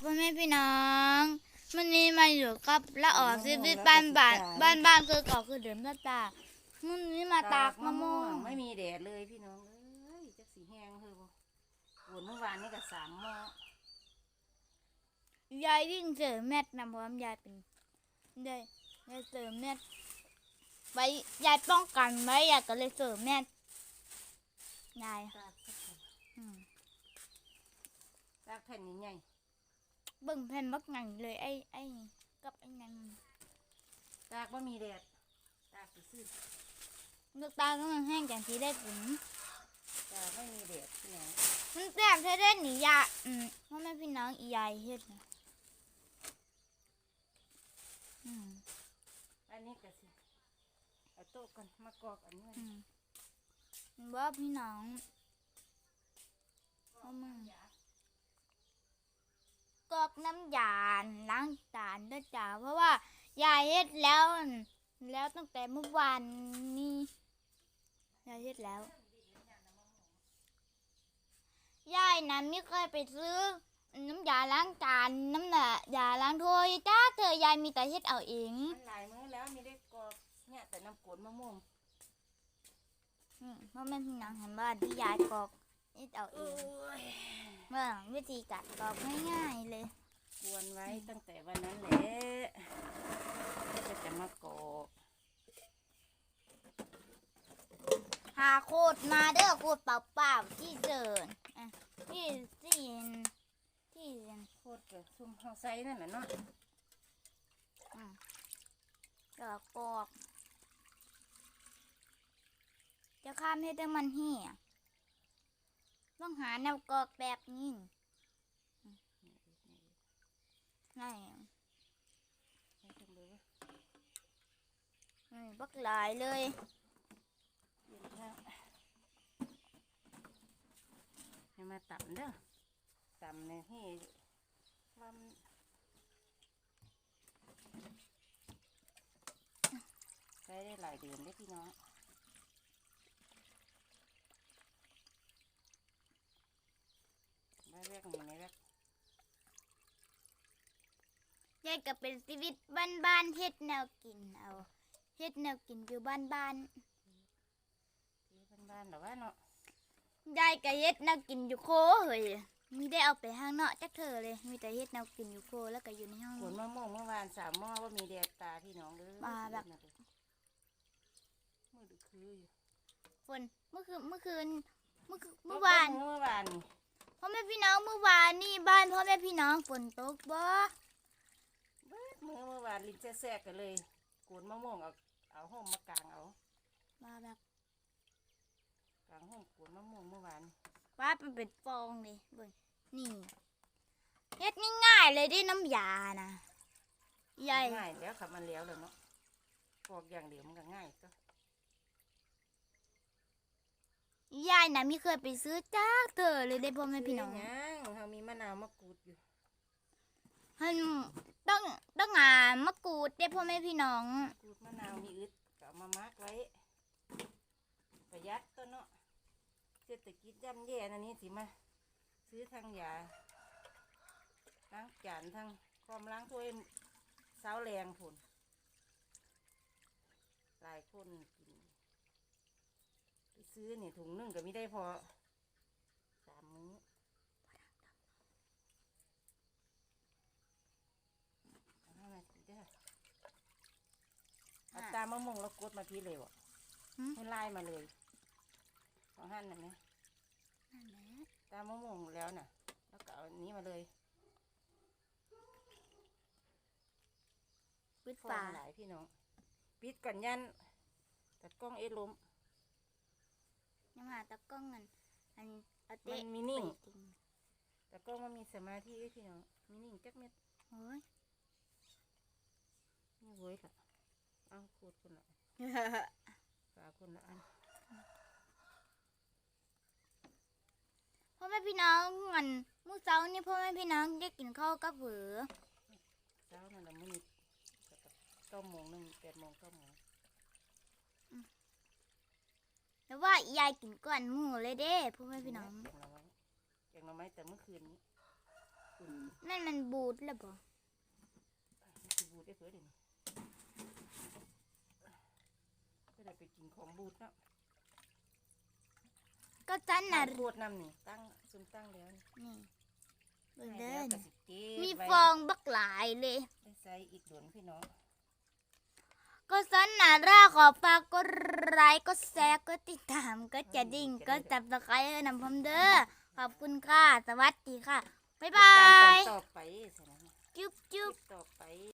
พ่อแม่พี่น้องวันนี้มาอยู่กับละออชีวิตบ้านบ้านบ้านบ้านคือเก่าคือเดิมละตาวันนี้มาตากมะม่วงไม่มีแดดเลยพี่น้องเอ้ยจักสีแห้งเฮ้ยบ่ฝนเมื่อวานนี่ก็สามหม้อยายวิ่งเจอแมทนะเพราะว่ายายเป็นได้ได้เจอแมทไว้ยายป้องกันไว้ยายก็เลยเจอแมทยายตากสักแผ่ เบิ่งแผ่นบักหนังเลยไอ้ไอ้กับไอ้นังๆตากว่ามีแดดตากซื่อเลือกตาก็มันแห้งจังสีได้ผลๆตากไม่มีแดดพี่น้องมันแปลกแท้ๆหนียาอืมพ่อแม่พี่น้องอียายเฮ็ดนะอืมอันนี้ก็สิเอาโต๊ะกันมากอกอันนี้อืมว่าพี่น้องเอามือ กอกน้ำยาล้างจานด้วยจ้าเพราะว่ายายเฮ็ดแล้ว แล้วตั้งแต่เมื่อวานนี้ยายเฮ็ดแล้วยายนะไม่เคยไปซื้อ น้ำยาล้างจานน้ำน่ะยาล้างถ้วยจ้าเธอยายมีแต่เฮ็ดเอาเองมันหลายมื้อแล้วมีได้กอกเนี่ยแต่น้ำกรดมะม่วงอืมเพราะแม่พี่น้องเห็นว่าที่ยายกรอก เฮ็ดเอาเอโอ้งยเมื่อวิธีการกรอกง่ายๆเลย กวนไว้ตั้งแต่วันนั้นแหละก็จะมากอกหาโคตรมาเด้อโคตรเปล่าๆที่เดินอะที่ที่เห็นที่เห็นโคตรเกิดซุ่มเฮาใส่นั่นแหละเนาะอืมก็กรอกจะข้ามให้ได้มันเหี่ย ต้องหาแนวกอกแบบนี้อืมง่ายให้จังเลยอืมบักหลายเลยเย็นข้าวให้มาต่ำเด้อต่ำในที่ว่ามันใช้ได้หลายเดือนได้พี่น้อง ไม่แรกหนึ่งในแรกยายก็เป็นชีวิตบ้านๆเฮ็ดแนวกินเอาเฮ็ดแนวกินอยู่บ้านที่บ้านๆหรอว่าเนาะๆยายก็เฮ็ดแนวกินอยู่โคเฮ้ยมีได้เอาไปข้างนอกจักเธอเลย มีแต่เฮ็ดแนวกินอยู่โคแล้วก็อยู่ในห้อง ฝนมะม่วงเมื่อวานสามหม้อว่ามีแดดตาพี่น้องเลยมาแบบ มือดึกคืออยู่ฝนเมื่อคืนเมื่อคืนเมื่อคืนเมื่อวาน เมื่อวานนี่ พ่อแม่พี่น้องเมื่อวา นนี่บ้านพ่อแม่พี่น้องฝนตกบ่เบิดมื่อเมื่อวานลิ้นแซ่ๆกันเลยโกนมะม่วงเอาเอาห่มมากางเอามาแบบกางห่มโกนมะม่วงเมื่อวานว่ามันเป็นฟองเลยเบิ่งนี่เฮ็ดง่ายๆเลยได้น้ำยานะยายง่ายแล้วขับมันแล้วเลยเนาะปอกอย่างเดียวมันก็ง่ายก็ยายนะไม่เคยไปซื้อจ้าเธอเลยได้พ่อแม่พี่น้องซื้ยังเขามีมะนาวมะกรูดอยู่ฮันต้องต้องหามะกรูดได้พ่อแม่พี่น้องกรูดมะนาวมีอึดก็เอามามักไว้ประหยัดตัวเนาะเศรษฐกิจย่ำแย่นันนี้สิมา ซื้อทางยาล้างจานทางความล้างถ้วยเสาแรงผลหลายคนกินไปซื้อนี่ถุงหนึงก็ไม่ได้พอสามมื้อเอาให้มาสิเด้อเอาตามมะม่วงแล้วกดมาพี่เลยวะหืมให้ไล่มาเลยของหั่นน่ะไหมนั่นแหละตามมะม่วงแล้วน่ะ แล้วก็เอาอันนี้มาเลยปิดฟอฝางหลายพี่น้องปิดกันยันตัดกล้องเอ็ดล้ม ยังหาตะกล้องเงินอันเอามัเตะนมีนิ่ง ไปกินแต่กล้องมันมีสมาธิด้วยพี่น้องมีนิ่งจักเม็ดโอ้ย นี่เว้ยค่ะ เอาขูดคนละฝาคนละอันพ่อแม่พี่น้องเงินมื้อเช้านี่พ่อแม่พี่น้องได้กินข้าวกับเผือเช้านั่นแหละมื้อนี้เก้าโมงหนึ่งแปดโมงเก้าโมงแต่ว่ายายกินก่อนหมู่เลยเด้พ่อแม่พี่น้องเก็บเราไว้เก็บเราไว้แต่เมื่อคืนนี้ฝุ่นนั่นมันบูดแล้วบ่มันสิบูดได้เพื่อเดี๋ ยวนี้ก็ได้ไปกินของบูดเนาะก็จันน่ะน่ะบูดนำนี่ตั้งซุมตั้งแล้วนี่นี่เบิ่งให้เด้แล้อวก็นี่สิเก็บมีไว้ฟองบักหลายเลยได้ใส่อีกโดนพี่น้องก็สันนาราขอฝากกดไลค์ก็แชร์ก็ติดตามก็จะดิ่งก็จับตะไคร้นำผมเด้อขอบคุณค่ะ สวัสดีค่ะ บ๊ายบาตามตอนยต่อไปสินะจุ๊บคลิจุ๊บปต่อไป